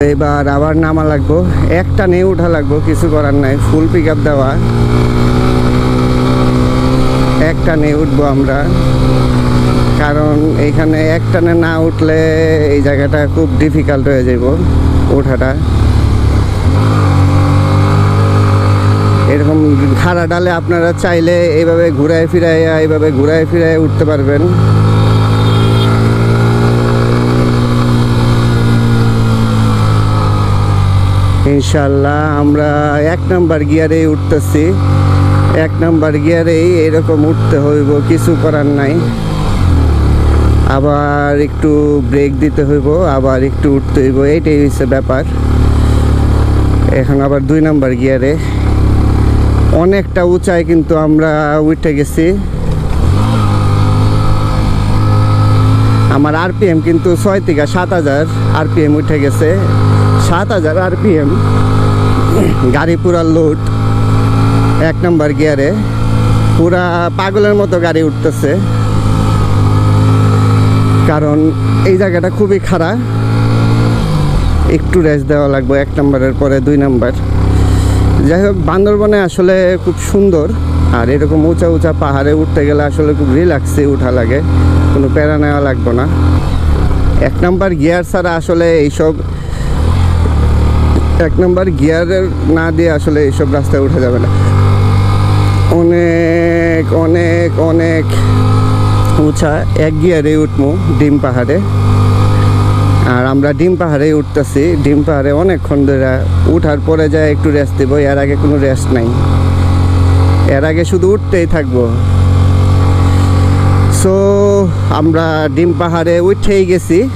এবার আবার নামা লাগবো। একটা নিয়ে উঠা লাগবো, কিছু করার নাই। ফুল পিক আপ দেওয়া। একটা নিয়ে উঠবো আমরা। কারণ এখানে একটানে না উঠলে এই জায়গাটা খুব ডিফিকাল্ট হয়ে যাব ওঠাটা। এরকম খাড়া ডালে আপনারা চাইলে এইভাবে ঘুরায় ফিরাইয়া এইভাবে ঘুরায় ফিরায় উঠতে পারবেন। ইনশাল্লাহ আমরা এক নাম্বার গিয়ারে উঠতেছি। এক নাম্বার গিয়ারেই এরকম উঠতে হইব, কিছু করার নাই। আবার একটু ব্রেক দিতে হইব, আবার একটু উঠতে হইব, এইটাই হচ্ছে ব্যাপার। এখন আবার দুই নাম্বার গিয়ারে। অনেকটা উঁচায় কিন্তু আমরা উঠে গেছি। আমার আরপিএম কিন্তু ছয় থেকে সাত হাজার আরপিএম উঠে গেছে। সাত হাজার আরপিএম। গাড়ি পুরা লোড এক নম্বর গিয়ারে। পুরা পাগলের মতো গাড়ি উঠতেছে। কারণ এই জায়গাটা খুবই খারাপ। একটু রেস্ট দেওয়া লাগবে এক নম্বরের পরে দুই নাম্বার। যাই হোক, বান্দরবনে আসলে খুব সুন্দর। আর এরকম উঁচা উঁচা পাহাড়ে উঠতে গেলে আসলে খুব রিল্যাক্সে উঠা লাগে। কোনো প্যারা নেওয়া লাগবে না। এক নাম্বার গিয়ার ছাড়া আসলে এইসব এক নম্বর গিয়ারের না দিয়ে আসলে এইসব রাস্তায় উঠা যাবে না। অনেক অনেক অনেক। উঁচা এক গিয়ারে উঠবো ডিম পাহাড়ে। আর আমরা ডিম পাহাড়ে উঠতেছি। ডিম পাহাড়ে অনেকক্ষণ ধরে উঠার পরে যায় একটু রেস্ট দেবো, এর আগে কোনো রেস্ট নাই। এর আগে শুধু উঠতেই থাকব। সো আমরা ডিম পাহাড়ে উঠেই গেছি।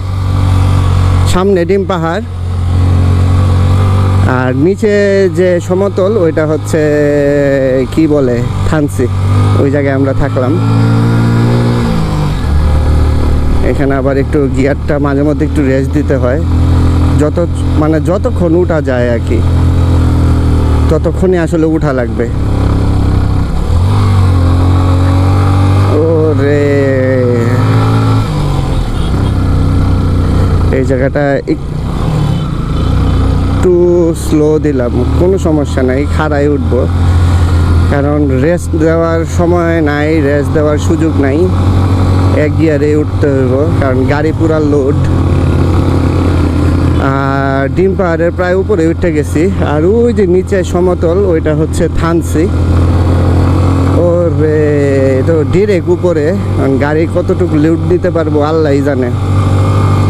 সামনে ডিম পাহাড়। আর নিচে যে সমতল, ওইটা হচ্ছে, কি বলে থানসি ওই জায়গায় আমরা থাকলাম। এখানে আবার একটু গিয়ারটা মাঝে মধ্যে একটু রেস্ট দিতে হয়। যত মানে যতক্ষণ উঠা যায় আর কি, ততক্ষণই আসলে উঠা লাগবে। ও রে এই জায়গাটা স্লো দিলাম, কোনো সমস্যা নাই, খাড়াই উঠবো। কারণ রেস্ট দেওয়ার সময় নাই রেস্ট দেওয়ার সুযোগ নাই, এক গিয়ারে উঠতে হইব, কারণ গাড়ি পুরা লোড আর ডিম পাহাড়ের প্রায় উপরে উঠে গেছি, আর ওই যে নিচে সমতল, ওইটা হচ্ছে থানসি। ওরে, তো ডিরেক্ট উপরে গাড়ি কতটুকু লুট দিতে পারব, আল্লাহই জানে।